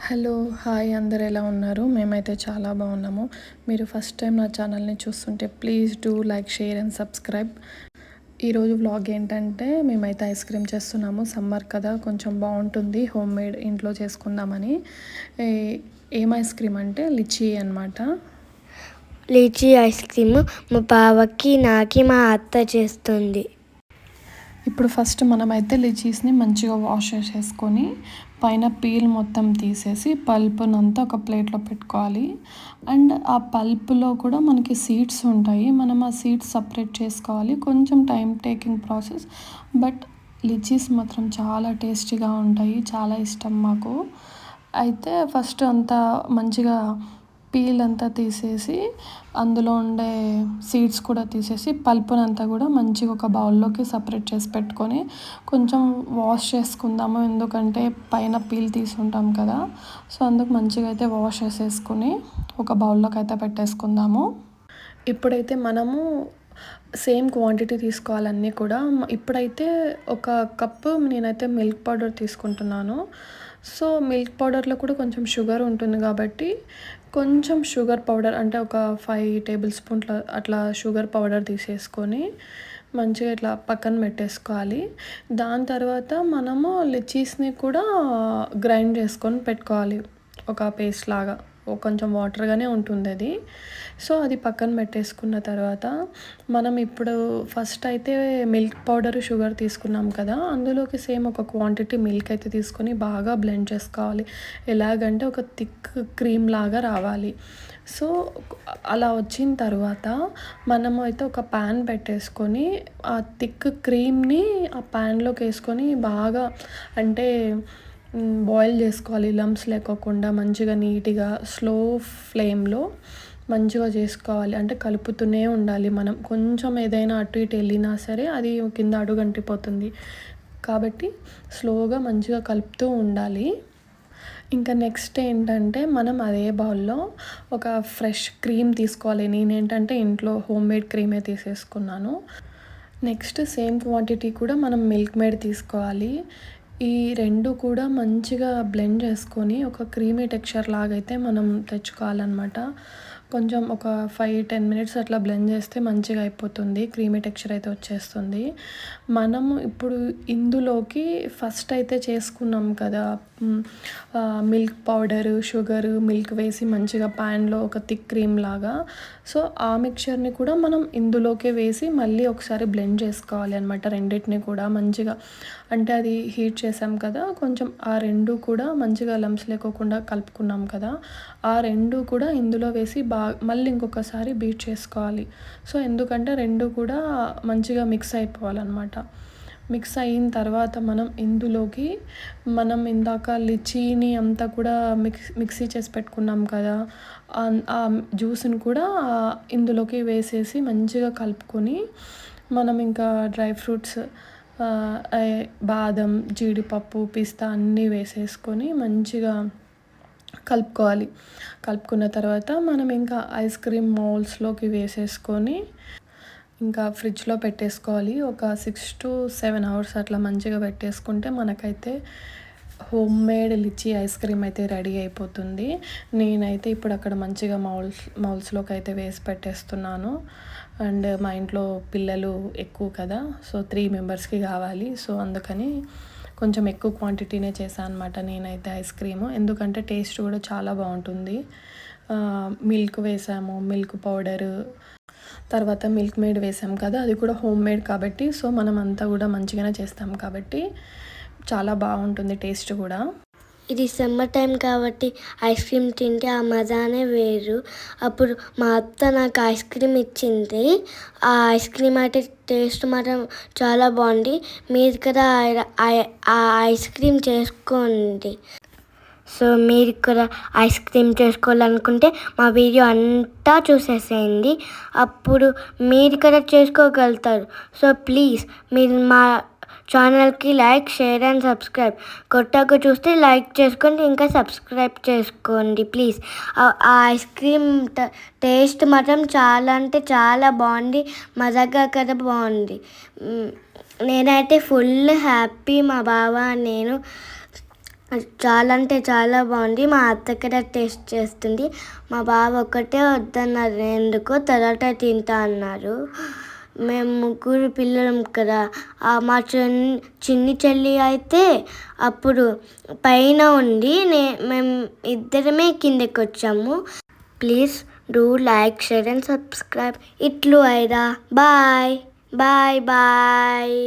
Hello hi అందరు ఎలా ఉన్నారు? మేమైతే చాలా బాగున్నాము. మీరు ఫస్ట్ టైం నా ఛానల్ని చూస్తుంటే please do like share and subscribe. ఈరోజు వ్లాగ్ ఏంటంటే మేమైతే ఐస్ క్రీమ్ చేస్తున్నాము. సమ్మర్ కదా కొంచెం బాగుంటుంది. హోమ్ మేడ్ ఇంట్లో చేసుకుందామని. ఏ- ఐస్ క్రీమ్ అంటే లిచీ అనమాట లీచీ ఐస్ క్రీమ్ మా బావకి నాకి మా అత్త చేస్తుంది. ఇప్పుడు ఫస్ట్ మనమైతే లిచీస్ని మంచిగా వాష్ చేసేసుకొని పైన పీల్ మొత్తం తీసేసి పల్పునంతా ఒక ప్లేట్లో పెట్టుకోవాలి. అండ్ ఆ పల్పులో కూడా మనకి సీడ్స్ ఉంటాయి. మనం ఆ సీడ్స్ సపరేట్ చేసుకోవాలి. కొంచెం time taking process. But lychees మాత్రం చాలా టేస్టీగా ఉంటాయి. చాలా ఇష్టం మాకు. అయితే ఫస్ట్ అంతా మంచిగా పీల్ అంతా తీసేసి అందులో ఉండే సీడ్స్ కూడా తీసేసి పల్పునంతా కూడా మంచిగా ఒక బౌల్లోకి సపరేట్ చేసి పెట్టుకొని కొంచెం వాష్ చేసుకుందాము. ఎందుకంటే పైన పీల్ తీసుకుంటాం కదా సో అందుకు మంచిగా అయితే వాష్ చేసేసుకుని ఒక బౌల్లోకి అయితే పెట్టేసుకుందాము. ఇప్పుడైతే మనము సేమ్ క్వాంటిటీ తీసుకోవాలన్నీ కూడా ఇప్పుడైతే ఒక కప్పు నేనైతే మిల్క్ పౌడర్ తీసుకుంటున్నాను. సో మిల్క్ పౌడర్లో కూడా కొంచెం షుగర్ ఉంటుంది కాబట్టి కొంచెం షుగర్ పౌడర్ అంటే ఒక ఫైవ్ టేబుల్ స్పూన్ల అట్లా షుగర్ పౌడర్ తీసేసుకొని మంచిగా ఇట్లా పక్కన పెట్టేసుకోవాలి. దాని తర్వాత మనము లిచీస్ని కూడా గ్రైండ్ చేసుకొని పెట్టుకోవాలి. ఒక పేస్ట్ లాగా. కొంచెం వాటర్గానే ఉంటుంది అది సో అది పక్కన పెట్టేసుకున్న తర్వాత మనం ఇప్పుడు ఫస్ట్ అయితే మిల్క్ పౌడర్ షుగర్ తీసుకున్నాం కదా అందులోకి సేమ్ ఒక క్వాంటిటీ మిల్క్ అయితే తీసుకొని బాగా బ్లెండ్ చేసుకోవాలి. ఎలాగంటే ఒక థిక్ క్రీమ్ లాగా రావాలి. సో అలా వచ్చిన తర్వాత మనము అయితే ఒక ప్యాన్ పెట్టేసుకొని ఆ థిక్ క్రీమ్ని ఆ ప్యాన్లోకి వేసుకొని బాగా అంటే బాయిల్ చేసుకోవాలి లమ్స్ లేకోకుండా మంచిగా నీట్గా స్లో ఫ్లేమ్లో మంచిగా చేసుకోవాలి. అంటే కలుపుతూనే ఉండాలి మనం. కొంచెం ఏదైనా అటు ఇటు వెళ్ళినా సరే అది కింద అడుగంటిపోతుంది కాబట్టి స్లోగా మంచిగా కలుపుతూ ఉండాలి. ఇంకా నెక్స్ట్ ఏంటంటే మనం అదే బౌల్లో ఒక ఫ్రెష్ క్రీమ్ తీసుకోవాలి. నేనేంటంటే ఇంట్లో హోమ్ మేడ్ క్రీమే తీసేసుకున్నాను. నెక్స్ట్ సేమ్ క్వాంటిటీ కూడా మనం మిల్క్ మేడ్ తీసుకోవాలి. ఈ రెండు కూడా మంచిగా బ్లెండ్ చేసుకొని ఒక క్రీమీ టెక్స్చర్ లాగైతే మనం తెచ్చుకోవాలన్నమాట. కొంచెం ఒక ఫైవ్ టెన్ మినిట్స్ అట్లా బ్లెండ్ చేస్తే మంచిగా అయిపోతుంది. క్రీమీ టెక్స్చర్ అయితే వచ్చేస్తుంది. మనము ఇప్పుడు ఇందులోకి ఫస్ట్ అయితే చేసుకున్నాం కదా. మిల్క్ పౌడరు షుగర్ మిల్క్ వేసి మంచిగా ప్యాన్లో ఒక థిక్ క్రీమ్ లాగా. సో ఆ మిక్చర్ని కూడా మనం ఇందులోకే వేసి మళ్ళీ ఒకసారి బ్లెండ్ చేసుకోవాలి అనమాట రెండింటిని కూడా మంచిగా. అంటే అది హీట్ చేసాం కదా. కొంచెం ఆ రెండు కూడా మంచిగా లంప్స్ లేకోకుండా కలుపుకున్నాం కదా. ఆ రెండు కూడా ఇందులో వేసి బాగా మళ్ళీ ఇంకొకసారి బీట్ చేసుకోవాలి. సో ఎందుకంటే రెండు కూడా మంచిగా మిక్స్ అయిపోవాలన్నమాట. మిక్స్ అయిన తర్వాత మనం ఇందులోకి మనం ఇందాక లిచీని అంతా కూడా మిక్స్ మిక్సీ చేసి పెట్టుకున్నాం కదా ఆ- జ్యూస్ని కూడా ఇందులోకి వేసేసి మంచిగా కలుపుకొని మనం ఇంకా డ్రై ఫ్రూట్స్ బాదం జీడిపప్పు పిస్తా అన్నీ వేసేసుకొని మంచిగా కలుపుకోవాలి. కలుపుకున్న తర్వాత మనం ఇంకా ఐస్ క్రీమ్ మౌల్స్లోకి వేసేసుకొని ఇంకా ఫ్రిడ్జ్లో పెట్టేసుకోవాలి. ఒక సిక్స్ టు సెవెన్ అవర్స్ అట్లా మంచిగా పెట్టేసుకుంటే మనకైతే home made lychee ice cream అయితే రెడీ అయిపోతుంది. నేనైతే ఇప్పుడు అక్కడ మంచిగా మౌల్స్ మౌల్స్లోకి అయితే వేసి పెట్టేస్తున్నాను. అండ్ మా ఇంట్లో పిల్లలు ఎక్కువ కదా సో త్రీ మెంబర్స్కి కావాలి. సో అందుకని కొంచెం ఎక్కువ క్వాంటిటీనే చేశాను అనమాట నేనైతే ఐస్ క్రీము ఎందుకంటే టేస్ట్ కూడా చాలా బాగుంటుంది. మిల్క్ వేసాము మిల్క్ పౌడరు తర్వాత మిల్క్ మేడ్ వేసాం కదా అది కూడా హోమ్ మేడ్ కాబట్టి సో మనం అంతా కూడా మంచిగానే చేస్తాం కాబట్టి చాలా బాగుంటుంది టేస్ట్ కూడా. ఇది సమ్మర్ టైం కాబట్టి ఐస్ క్రీమ్ తింటే ఆ మజానే వేరు. అప్పుడు మా అత్త నాకు ఐస్ క్రీమ్ ఇచ్చింది. ఆ ఐస్ క్రీమ్ అయితే టేస్ట్ మాత్రం చాలా బాగుంది. మీరు కూడా ఆ- ఐస్ క్రీమ్ చేసుకోండి. సో మీరు కూడా ఐస్ క్రీమ్ చేసుకోవాలనుకుంటే మా వీడియో అంతా చూసేసేయండి. అప్పుడు మీరు కూడా చేసుకోగలుగుతారు. సో ప్లీజ్ మీరు మా ఛానల్కి లైక్ షేర్ అండ్ సబ్స్క్రైబ్. కొత్తగా చూస్తే లైక్ చేసుకోండి ఇంకా సబ్స్క్రైబ్ చేసుకోండి ప్లీజ్. ఆ ఐస్ క్రీమ్ టేస్ట్ మాత్రం చాలా అంటే చాలా బాగుంది మజాగా కదా బాగుంది. నేనైతే ఫుల్ హ్యాపీ మా బావ నేను. చాలా అంటే చాలా బాగుంది మా అత్త కూడా టేస్ట్ చేస్తుంది. మా బావ ఒకటే వద్దన్నారు ఎందుకో తర్వాత తింటా అన్నారు. మేము ముగ్గురు పిల్లలం కదా. మా చిన్ చిన్ని చెల్లి అయితే అప్పుడు పైన ఉండి నే మేము ఇద్దరమే కిందకి వచ్చాము please do like share and subscribe. ఇట్లు ఐరా బాయ్. Bye bye.